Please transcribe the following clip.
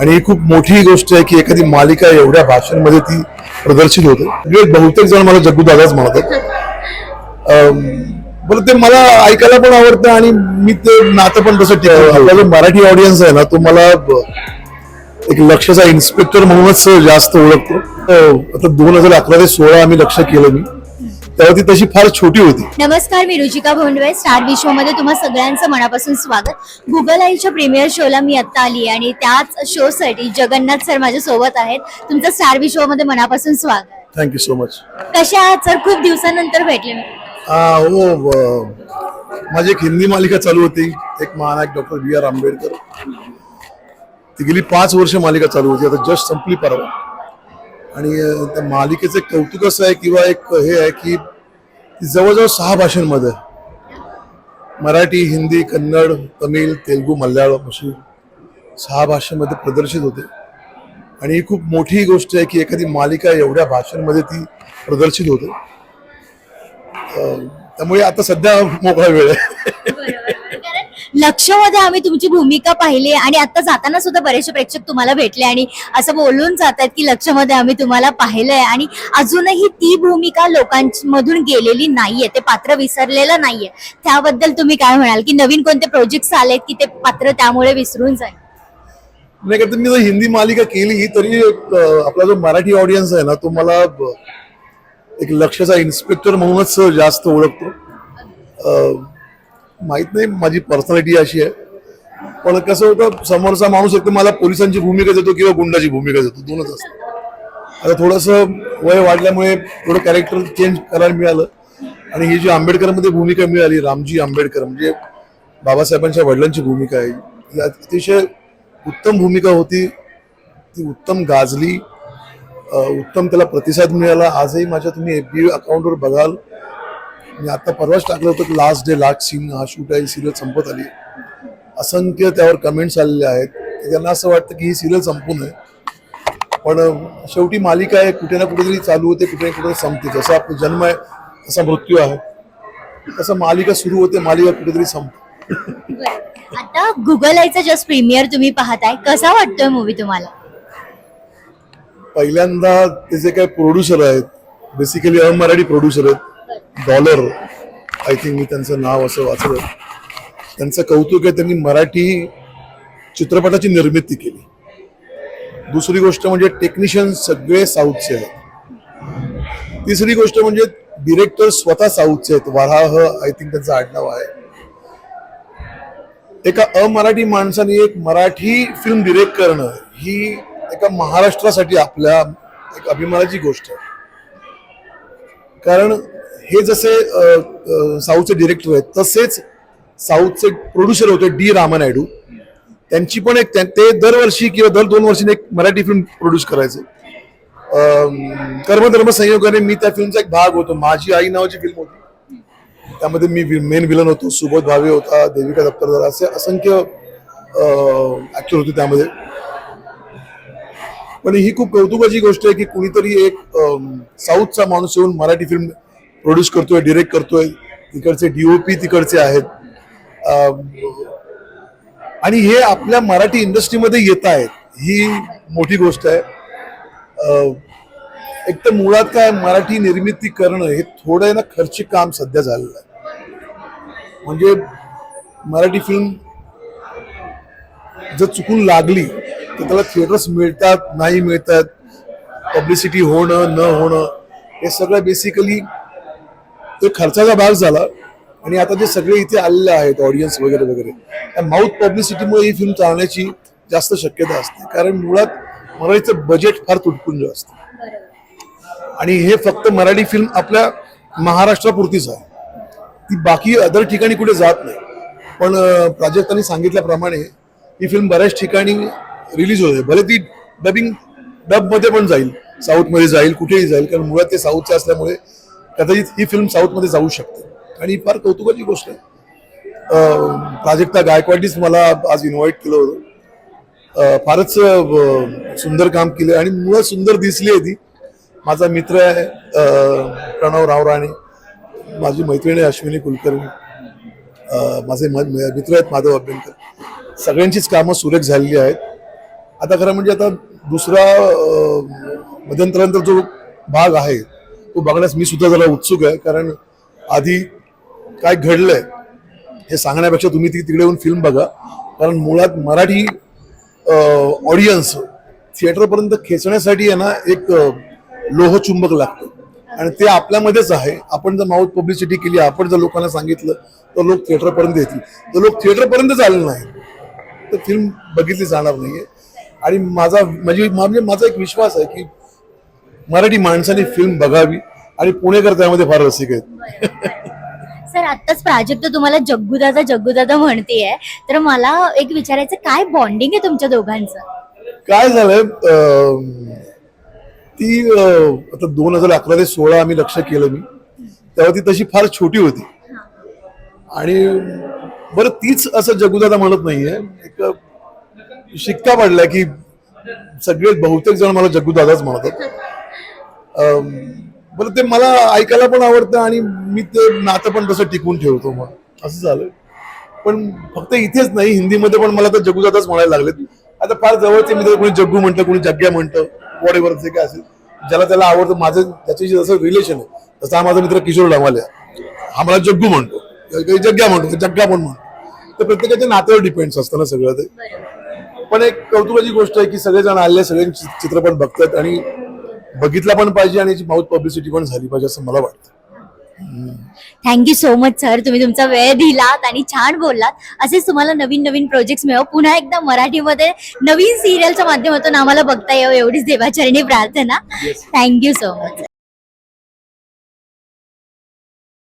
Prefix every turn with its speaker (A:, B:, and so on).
A: आणि ही खूप मोठी गोष्ट आहे की एखादी मालिका एवढ्या भाषांमध्ये ती प्रदर्शित होते. म्हणजे बहुतेक जण मला जग्गू दादाच म्हणतात बरं ते मला ऐकायला पण आवडतं आणि मी ते नातं पण तसं ठेवलं आपला जो मराठी ऑडियन्स आहे ना तो मला एक लक्षचा इन्स्पेक्टर म्हणूनच जास्त ओळखतो. अ, आता दोन हजार अकरा ते सोळा आम्ही लक्ष केलं मी. तेव्हा ती तशी फार छोटी होती.
B: नमस्कार मी रुचिका भोंडवे स्टार विश्वमध्ये तुम्हा सगळ्यांचं मनापासून स्वागत. गुगल आईच्या प्रीमियर शोला मी आत्ता आली आणि त्याच शोसाठी जगन्नाथ सर माझ्या सोबत आहेत. तुमचं स्टार विश्वमध्ये मनापासून स्वागत.
A: थँक्यू सो मच
B: कशा आहात सर खूप दिवसानंतर भेटले मी.
A: हा माझी एक हिंदी मालिका चालू होती. एक महानायक डॉक्टर बी आर आंबेडकर. ती गेली पाच वर्ष मालिका चालू होती. आता जस्ट संपली परवा. आणि त्या मालिकेचं कौतुक असं आहे किंवा एक हे आहे की ती जवळजवळ सहा भाषांमध्ये. मराठी हिंदी कन्नड तमिळ तेलगू मल्याळम अशी सहा भाषेमध्ये प्रदर्शित होते. आणि ही खूप मोठी गोष्ट आहे की एखादी मालिका एवढ्या भाषांमध्ये ती प्रदर्शित होते. त्यामुळे आता सध्या मोकळा वेळ आहे.
B: लक्षमध्ये आम्ही तुमची भूमिका पाहिली आणि आता जाताना सुद्धा बरेचसे प्रेक्षक तुम्हाला भेटले आणि असं बोलून जातात की लक्षमध्ये आम्ही तुम्हाला पाहिलंय आणि अजूनही ती भूमिका लोकांमधून गेलेली नाहीये ते पात्र विसरलेलं नाहीये. त्याबद्दल तुम्ही काय म्हणाल? की नवीन कोणते प्रोजेक्ट आलेत की ते पात्र त्यामुळे विसरून जाईल?
A: नाही का मी जर हिंदी मालिका केली तरी आपला जो मराठी ऑडियन्स आहे ना तो मला एक लक्षचा इन्स्पेक्टर म्हणूनच जास्त ओळखतो. माहीत नाही माझी पर्सनॅलिटी अशी आहे. पण कसं होतं समोरचा माणूस एक मला पोलिसांची भूमिका देतो किंवा गुंडाची भूमिका देतो दोनच असतं आता थोडंसं वय वाढल्यामुळे थोडं कॅरेक्टर चेंज करायला मिळालं. आणि ही जी आंबेडकरमध्ये भूमिका मिळाली रामजी आंबेडकर म्हणजे बाबासाहेबांच्या वडिलांची भूमिका आहे. ही अतिशय उत्तम भूमिका होती. ती उत्तम गाजली. उत्तम त्याला प्रतिसाद मिळाला. आजही माझ्या तुम्ही एफ बी अकाउंटवर बघाल. मी आता परवाच टाकलं होतं की लास्ट डे लास्ट सीन हा शूट आहे सिरियल संपत आली असंख्य त्यावर कमेंट्स आलेले आहेत. की त्यांना असं वाटतं की ही सिरियल संपू नये. पण शेवटी मालिका आहे कुठे ना कुठेतरी चालू होते कुठे ना कुठे संपते. जसा आपला जन्म आहे तसा मृत्यू आहे. तसं मालिका सुरू होते मालिका कुठेतरी संपते.
B: आता गुगल आयचा जस्ट प्रीमियर तुम्ही पाहताय. कसा वाटतोय मूवी तुम्हाला?
A: पहिल्यांदा ते जे काही प्रोड्युसर आहेत बेसिकली अमराठी प्रोड्युसर आहेत डॉलर आय थिंक मी त्यांचं नाव असं वाचलं. त्यांचं कौतुक आहे त्यांनी मराठी चित्रपटाची निर्मिती केली. दुसरी गोष्ट म्हणजे टेक्निशियन सगळे साऊथचे आहेत. तिसरी गोष्ट म्हणजे डिरेक्टर स्वतः साऊथचे आहेत. वराह आय थिंक त्यांचं आडनाव आहे. एका अमराठी माणसाने एक मराठी फिल्म डिरेक्ट करणं ही एका महाराष्ट्रासाठी आपल्या एक अभिमानाची गोष्ट आहे. कारण हे जसे साऊथचे डिरेक्टर आहेत तसेच साऊथचे प्रोड्युसर होते डी रामानायडू. त्यांची पण एक त्या- ते दरवर्षी किंवा दर दोन वर्षी एक मराठी फिल्म प्रोड्यूस करायचे. कर्मधर्म संयोगाने मी त्या फिल्मचा एक भाग होतो. माझी आई नावाची फिल्म होती. त्यामध्ये मी मेन विलन होतो. सुबोध भावे होता देविका दप्तरदार असे असंख्य ऍक्टर होते त्यामध्ये. पण ही खूप कौतुकाची गोष्ट आहे की कुणीतरी एक साऊथचा माणूस येऊन मराठी फिल्म प्रोड्यूस करतोय डिरेक्ट करतोय. तिकडचे डीओपी तिकडचे आहेत. आणि हे आपल्या मराठी इंडस्ट्रीमध्ये येत आहेत. ही मोठी गोष्ट आहे. एक तर मुळात काय मराठी निर्मिती करणं हे थोडं ना खर्चिक काम सध्या झालेलं आहे. म्हणजे मराठी फिल्म जर चुकून लागली तर त्याला थिएटर्स मिळतात नाही मिळतात पब्लिसिटी होणं न होणं हे सगळं बेसिकली तो खर्चाचा भाग झाला आणि आता जे सगळे इथे आलेले आहेत ऑडियन्स वगैरे वगैरे त्या माऊथ पब्लिसिटीमुळे ही फिल्म चालण्याची जास्त शक्यता असते. कारण मुळात मराठीचं बजेट फार तुटपुंज असतं. आणि हे फक्त मराठी फिल्म आपल्या महाराष्ट्रापुरतीच आहे. ती बाकी अदर ठिकाणी कुठे जात नाही. पण प्राजक्तांनी सांगितल्याप्रमाणे ही फिल्म बऱ्याच ठिकाणी रिलीज होते. भले ती डबिंग डबमध्ये पण जाईल साऊथमध्ये जाईल कुठेही जाईल कारण मुळात ते साऊथचे असल्यामुळे कदाचित ही फिल्म साऊथमध्ये जाऊ शकते. आणि फार कौतुकाची गोष्ट आहे. प्राजक्ता गायकवाडीच मला आज इन्व्हाइट केलं होतं. फारच सुंदर काम केलं आणि मुळात सुंदर दिसली आहे ती. माझा मित्र आहे प्रणव रावराणे. माझी मैत्रिणी अश्विनी कुलकर्णी. माझे मित्र आहेत माधव अभ्यंकर. सगळ्यांचीच कामं सुरेख झालेली आहेत. आता खरं म्हणजे आता दुसरा अं, मध्यंतरानंतर जो भाग आहे तो बघण्यास मी सुद्धा जरा उत्सुक आहे कारण आधी काय घडलंय हे सांगण्यापेक्षा तुम्ही ती तिकडे येऊन फिल्म बघा. कारण मुळात मराठी ऑडियन्स थिएटरपर्यंत खेचण्यासाठी आहे ना एक लोहचुंबक लागतं. आणि ते आपल्यामध्येच आहे. आपण जर माऊथ पब्लिसिटी केली आपण जर लोकांना सांगितलं तर लोक थिएटरपर्यंत येतील. तर लोक थिएटरपर्यंत आले नाही तर फिल्म बघितली जाणार नाहीये. आणि माझा म्हणजे म्हणजे माझा एक विश्वास आहे की मराठी माणसाने फिल्म बघावी आणि पुणेकर त्यामध्ये फार रसिक आहेत
B: सर आत्ताच प्राजक्त तुम्हाला जग्गूदादा जग्गूदादा म्हणतेय. तर मला एक विचारायचं काय बॉन्डिंग आहे तुमच्या दोघांचं?
A: काय झालंय ती अं, आता दोन हजार अकरा ते सोळा आम्ही लक्ष केलं मी. तेव्हा ती तशी फार छोटी होती. आणि बरं तीच असं जगुदादा म्हणत नाहीये. एक शिक्का पडलाय की सगळे बहुतेक जण मला जग्गूदादाच म्हणतात. बरं ते मला ऐकायला पण आवडतं आणि मी ते नातं पण तसं टिकवून ठेवतो मग. असं झालं. पण फक्त इथेच नाही हिंदीमध्ये पण मला तर जग्गू दादाच म्हणायला लागलेत. आता फार जवळचे मित्र कोणी जग्गू म्हणतं कोणी जग्ग्या म्हणतं वॉट एव्हर जे काय असेल ज्याला त्याला आवडतं माझं त्याच्याशी जसं रिलेशन आहे तसा हा माझा मित्र किशोर डामाले हा मला जग्गू म्हणतो. काही जग्ग्या म्हणतो जग्गा पण म्हणतो. तर प्रत्येकाच्या नात्यावर डिपेंड्स असतं ना सगळं ते. पण एक कौतुकाची गोष्ट आहे की सगळेजण आले सगळे चित्रपट बघतात आणि बघितला पण पाहिजे आणि माउथ पब्लिसिटी पण झाली पाहिजे असं मला वाटतं.
B: थँक्यू सो मच सर तुम्ही तुमचा वेळ दिलात आणि छान बोललात. असेच तुम्हाला नवीन नवीन प्रोजेक्ट मिळव. पुन्हा एकदा मराठीमध्ये नवीन सिरियलच्या माध्यमातून आम्हाला बघता यावं एवढीच देवाचरणी प्रार्थना. Thank you so much